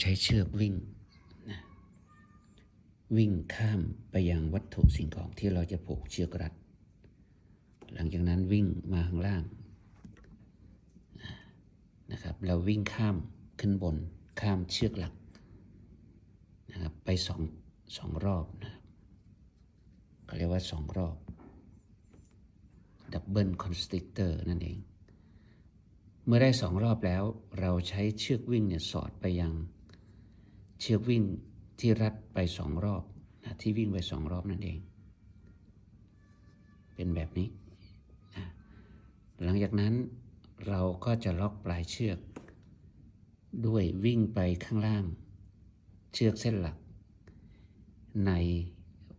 ใช้เชือกวิ่งนะวิ่งข้ามไปยังวัตถุสิ่งของที่เราจะผูกเชือกรัด หลังจากนั้นวิ่งมาข้างล่างนะครับเราวิ่งข้ามขึ้นบนข้ามเชือกหลักนะครับไปสองสองรอบนะครับเขาเรียกว่าสองรอบดับเบิลคอนสติกเตอร์นั่นเอง เมื่อได้สองรอบแล้วเราใช้เชือกวิ่งเนี่ยสอดไปยัง เชือกวิ่งที่รัดไปสองรอบนะที่วิ่งไปสองรอบนั่นเอง เป็นแบบนี้นะหลังจากนั้นเราก็จะล็อกปลายเชือก ด้วยวิ่งไปข้างล่าง เชือกเส้นหลัก ใน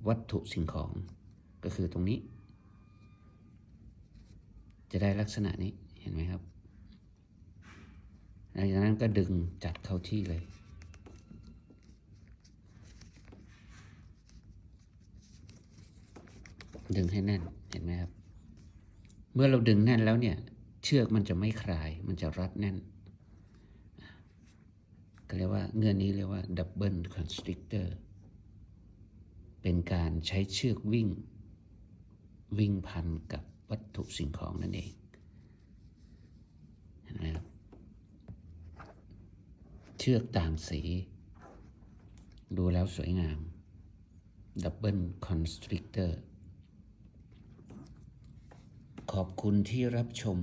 วัตถุสิ่งของก็คือตรงนี้ จะได้ลักษณะนี้เห็นไหมครับหลังจากนั้นก็ดึงจัดเข้าที่เลย ดึงให้แน่นเห็นไหมครับ เมื่อเราดึงแน่นแล้วเนี่ย เชือกมันจะไม่คลาย มันจะรัดแน่นก็เรียกว่าเงื่อนนี้เรียกว่าดับเบิลคอนสตริกเตอร์เป็นการใช้เชือกวิ่ง วิ่งพันกับวัตถุสิ่งของนั่นเองเห็นไหมครับเชือกต่างสี ดูแล้วสวยงามดับเบิลคอนสตริกเตอร์ ขอบคุณที่รับชม